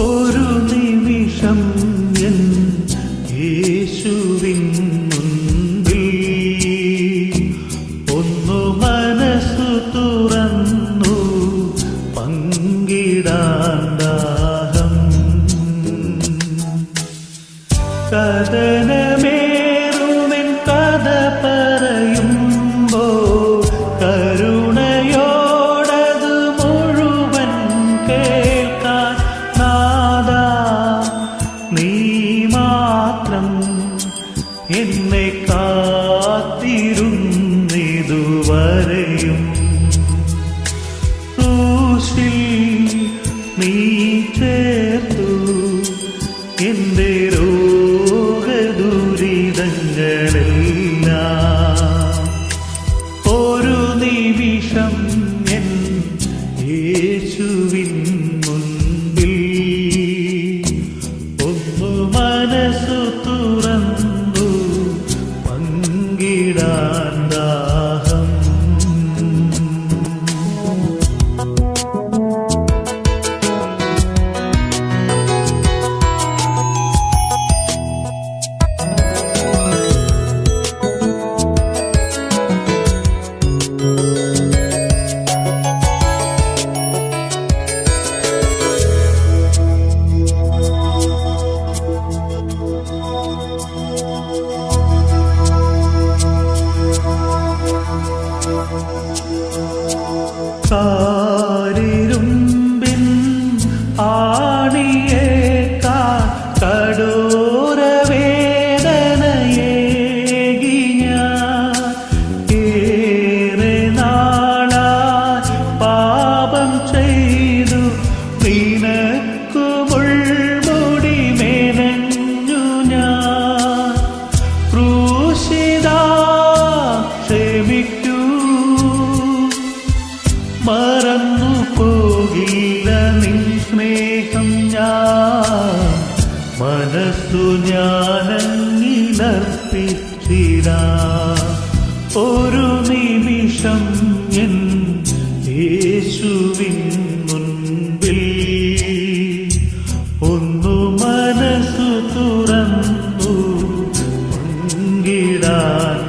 ഒരു നിമിഷം എൻ യേശുവിൻ മുൻപിൽ. ഒന്നു മനസ്സു തുറന്നു പങ്കിടാൻ ദാഹം. കഥനമേറുമെൻ എന്നെ കാത്തിരുന്നിതുവരെയും തൂശിൽ നീ ചേർത്തു. എന്റെ രോഗദുരിതങ്ങളെല്ലാം ഒരു നിമിഷം എൻ യേശുവിൻ Oh. മറന്നു പോകില്ല നിൻ സ്നേഹം ഞാൻ. മനസ്സു ഞാനങ്ങിലർപ്പിച്ചിരാ ഒരു നിമിഷം എൻ യേശുവിൻ മുൻപിൽ. ഒന്നു മനസ്സു തുറന്നു പങ്കിടാൻ